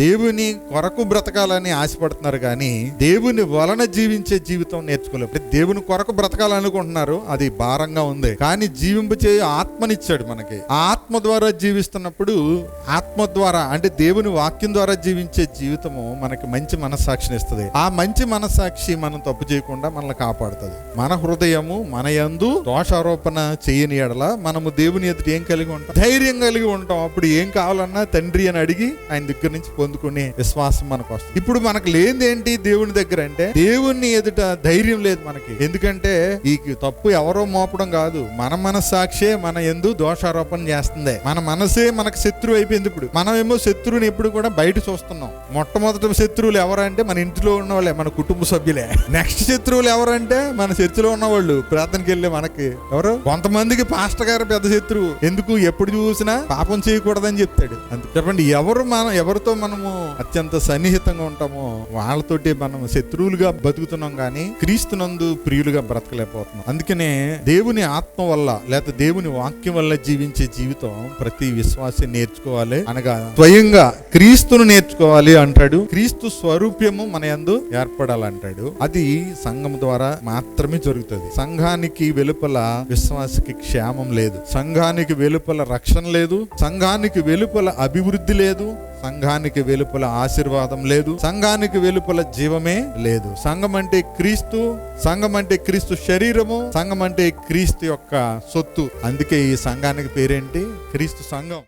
దేవుని కొరకు బ్రతకాలని ఆశపడుతున్నారు కానీ దేవుని వలన జీవించే జీవితం నేర్చుకోలేదు దేవుని కొరకు బ్రతకాలనుకుంటున్నారు అది భారంగా ఉంది. కానీ జీవింపు చే ఆత్మనిచ్చాడు మనకి. ఆత్మ ద్వారా జీవిస్తున్నప్పుడు ఆత్మ ద్వారా అంటే దేవుని వాక్యం ద్వారా జీవించే జీవితము మనకి మంచి మనస్సాక్షిని ఇస్తుంది. ఆ మంచి మనస్సాక్షి మనం తప్పు చేయకుండా మనల్ని కాపాడుతుంది. మన హృదయము మన యందు దోషారోపణ చేయని ఎడల మనము దేవుని ఎదుటి ఏం కలిగి ఉంటాం? ధైర్యం కలిగి ఉంటాం. అప్పుడు ఏం కావాలన్నా తండ్రి అని అడిగి ఆయన దగ్గర నుంచి పొందుకునే విశ్వాసం మనకు వస్తుంది. ఇప్పుడు మనకు లేనిది ఏంటి దేవుని దగ్గర అంటే దేవుణ్ణి ఎదుట ధైర్యం లేదు మనకి. ఎందుకంటే ఈ తప్పు ఎవరో మోపడం కాదు. మన మనస్సాక్షే మన ఎందు దోషారోపణ చేస్తుంది. మన మనసే మనకు శత్రువు అయిపోయింది ఇప్పుడు. మనమేమో శత్రువుని ఎప్పుడు కూడా బయట చూస్తున్నాం. మొట్టమొదటి శత్రువులు ఎవరంటే మన ఇంట్లో ఉన్న వాళ్ళే మన కుటుంబ సభ్యులే. నెక్స్ట్ శత్రువులు ఎవరంటే మన చర్చిలో ఉన్న వాళ్ళు ప్రార్థనకి వెళ్ళే మనకి ఎవరు? కొంతమందికి పాస్టర్ గారు పెద్ద శత్రువు. ఎందుకు? ఎప్పుడు చూసినా పాపం చేయకూడదని చెప్తాడు. అంతే చెప్పండి ఎవరు మనం ఎవరితో మనం మనము అత్యంత సన్నిహితంగా ఉంటామో. వాళ్ళతోటి మనం శత్రువులుగా బతుకుతున్నాం కానీ క్రీస్తునందు ప్రియులుగా బ్రతకలేకపోతున్నాం. అందుకనే దేవుని ఆత్మ వల్ల లేకపోతే దేవుని వాక్యం వల్ల జీవించే జీవితం ప్రతి విశ్వాసి నేర్చుకోవాలి. అనగా స్వయంగా క్రీస్తును నేర్చుకోవాలి అంటాడు. క్రీస్తు స్వరూప్యము మన యందు ఏర్పడాలంటాడు. అది సంఘం ద్వారా మాత్రమే జరుగుతుంది. సంఘానికి వెలుపల విశ్వాసకి క్షేమం లేదు. సంఘానికి వెలుపల రక్షణ లేదు. సంఘానికి వెలుపల అభివృద్ధి లేదు. సంఘానికి వెలుపల ఆశీర్వాదం లేదు సంఘానికి వెలుపల జీవమే లేదు. సంఘం అంటే క్రీస్తు సంఘం అంటే క్రీస్తు శరీరము సంఘం అంటే క్రీస్తు యొక్క సొత్తు. అందుకే ఈ సంఘానికి పేరేంటి? క్రీస్తు సంఘం.